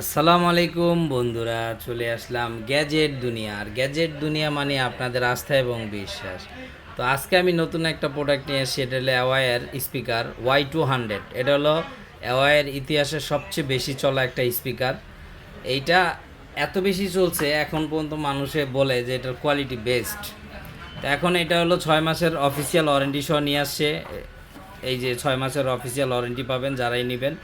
আসসালামু আলাইকুম বন্ধুরা, চলে আসলাম গ্যাজেট দুনিয়া। আর গ্যাজেট দুনিয়া মানে আপনাদের আস্থা এবং বিশ্বাস। তো আজকে আমি নতুন একটা প্রোডাক্ট নিয়ে এসেছি, এটা হলো অ্যাওয়ার স্পিকার ওয়াই টু হান্ড্রেড এটা হলো অ্যাওয়ার ইতিহাসের সবচেয়ে বেশি চলা একটা স্পিকার এইটা এত বেশি চলছে, এখন পর্যন্ত মানুষে বলে যে এটার কোয়ালিটি বেস্ট তো এখন এটা হলো ছয় মাসের অফিসিয়াল ওয়ারেন্টি সহ নিয়ে আসছে। এই যে ছয় মাসের অফিসিয়াল ওয়ারেন্টি পাবেন, যারাই নেবেন।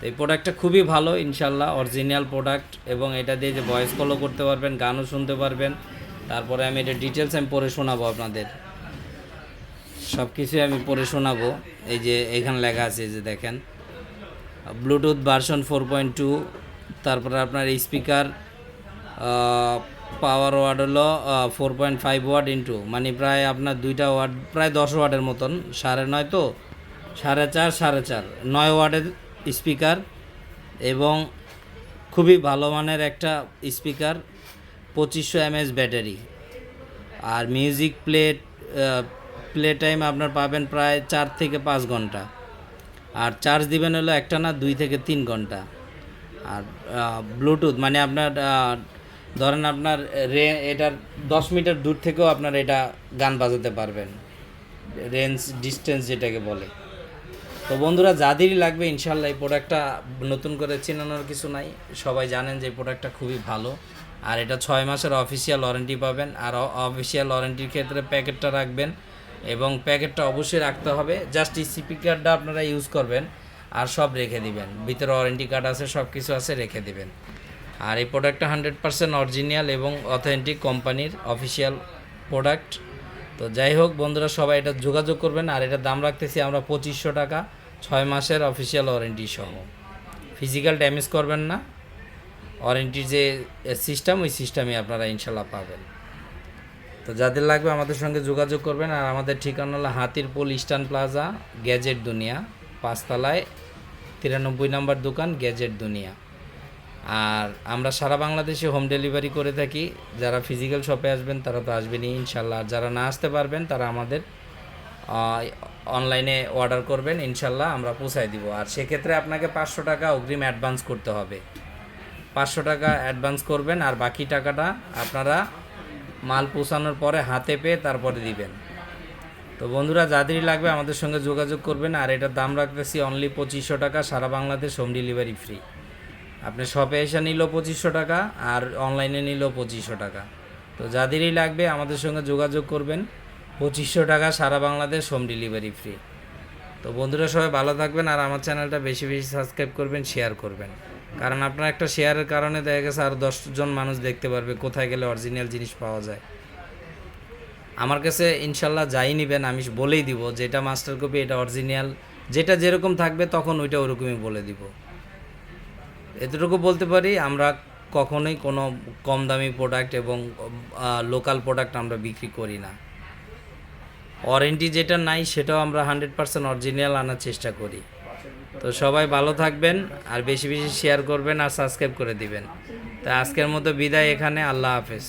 তো এই প্রোডাক্টটা খুবই ভালো, ইনশাল্লাহ অরিজিনাল প্রোডাক্ট এবং এটা দিয়ে যে ভয়েস কলও করতে পারবেন, গানও শুনতে পারবেন। তারপরে আমি এটা ডিটেলস আমি পড়ে শোনাবো আপনাদের। সব কিছুই আমি পড়ে শোনাবো। এই যে এখানে লেখা আছে যে দেখেন। Bluetooth version four point two তারপরে আপনার স্পিকার পাওয়ার ওয়ার্ড হলো four point five watt into মানে প্রায় আপনার দুইটা ওয়াট প্রায় দশ ওয়াটের মতন, সাড়ে নয় তো? সাড়ে চার সাড়ে চার। নয় ওয়াটের স্পিকার এবং খুবই ভালো মানের একটা স্পিকার, পঁচিশশো এমএস ব্যাটারি। আর মিউজিক প্লে প্লে টাইম আপনার পাবেন প্রায় চার থেকে পাঁচ ঘণ্টা। আর চার্জ দিবেন হলো একটা না দুই থেকে তিন ঘণ্টা। আর ব্লুটুথ মানে আপনার ধরেন আপনার রে, এটার দশ মিটার দূর থেকেও আপনার এটা গান বাজাতে পারবেন। রেঞ্জ, ডিস্টেন্স যেটাকে বলে। তো বন্ধুরা যাদেরই লাগবে ইনশাল্লাহ এই প্রোডাক্টটা নতুন করে চেনানোর কিছু নাই। সবাই জানেন যে এই প্রোডাক্টটা খুবই ভালো। আর এটা ছয় মাসের অফিসিয়াল ওয়ারেন্টি পাবেন। আর অফিসিয়াল ওয়ারেন্টির ক্ষেত্রে প্যাকেটটা রাখবেন এবং প্যাকেটটা অবশ্যই রাখতে হবে। জাস্ট এই সিপি কার্ডটা আপনারা ইউজ করবেন আর সব রেখে দিবেন। ভিতরে ওয়ারেন্টি কার্ড আছে সব কিছু আছে, রেখে দিবেন। আর এই প্রোডাক্টটা হান্ড্রেড পার্সেন্ট অরিজিনাল এবং অথেন্টিক কোম্পানির অফিসিয়াল প্রোডাক্ট তো যাই হোক, বন্ধুরা, সবাই এটা যোগাযোগ করবেন। আর এটার দাম রাখতেছি আমরা পঁচিশশো টাকা। ছয় মাসের অফিসিয়াল ওয়ারেন্টি সহ। ফিজিক্যাল ড্যামেজ করবেন না। ওয়ারেন্টির যে সিস্টেম ওই সিস্টেমে আপনারা ইনশাল্লাহ পাবেন। তো যাদের লাগবে আমাদের সঙ্গে যোগাযোগ করবেন। আর আমাদের ঠিকানা হলো হাতিরপুল ইস্টার্ন প্লাজা, গ্যাজেট দুনিয়া, পাঁচতলায় তিরানব্বই নম্বর দোকান, গ্যাজেট দুনিয়া। আর আমরা সারা বাংলাদেশে হোম ডেলিভারি করে থাকি। যারা ফিজিক্যাল শপে আসবেন, তারা তো আসবেনই ইনশাল্লাহ। আর যারা না আসতে পারবেন, তারা আমাদের অনলাইনে অর্ডার করবেন, ইনশাল্লাহ আমরা পৌঁছায় দিব। আর সেক্ষেত্রে আপনাকে পাঁচশো টাকা অগ্রিম অ্যাডভান্স করতে হবে। পাঁচশো টাকা অ্যাডভান্স করবেন আর বাকি টাকাটা আপনারা মাল পৌঁছানোর পরে হাতে পেয়ে তারপরে দিবেন। তো বন্ধুরা, যাদেরই লাগবে আমাদের সঙ্গে যোগাযোগ করবেন। আর এটার দাম রাখতেছি অনলি পঁচিশশো টাকা, সারা বাংলাদেশ হোম ডেলিভারি ফ্রি আপনি শপে এসে নিলেও পঁচিশশো টাকা আর অনলাইনে নিল পঁচিশশো টাকা। তো যাদেরই লাগবে আমাদের সঙ্গে যোগাযোগ করবেন। পঁচিশশো টাকা সারা বাংলাদেশ হোম ডেলিভারি ফ্রি তো বন্ধুরা সবাই ভালো থাকবেন আর আমার চ্যানেলটা বেশি বেশি সাবস্ক্রাইব করবেন শেয়ার করবেন। কারণ আপনার একটা শেয়ারের কারণে দেখা গেছে আর দশজন মানুষ দেখতে পারবে কোথায় গেলে অরিজিনাল জিনিস পাওয়া যায়। আমার কাছে ইনশাল্লাহ যাই নেবেন, আমি বলেই দিব যেটা মাস্টার কপি এটা অরিজিনাল যেটা যেরকম থাকবে তখন ওইটা ওরকমই বলে দিব। এতটুকু বলতে পারি, আমরা কখনোই কোনো কম দামি প্রোডাক্ট এবং লোকাল প্রোডাক্ট আমরা বিক্রি করি না। ওয়ারেন্টি যেটা নাই, সেটাও আমরা হান্ড্রেড পার্সেন্ট অরিজিনাল আনার চেষ্টা করি। তো সবাই ভালো থাকবেন, আর বেশি বেশি শেয়ার করবেন আর সাবস্ক্রাইব করে দিবেন। তা আজকের মতো বিদায় এখানে, আল্লাহ হাফেজ।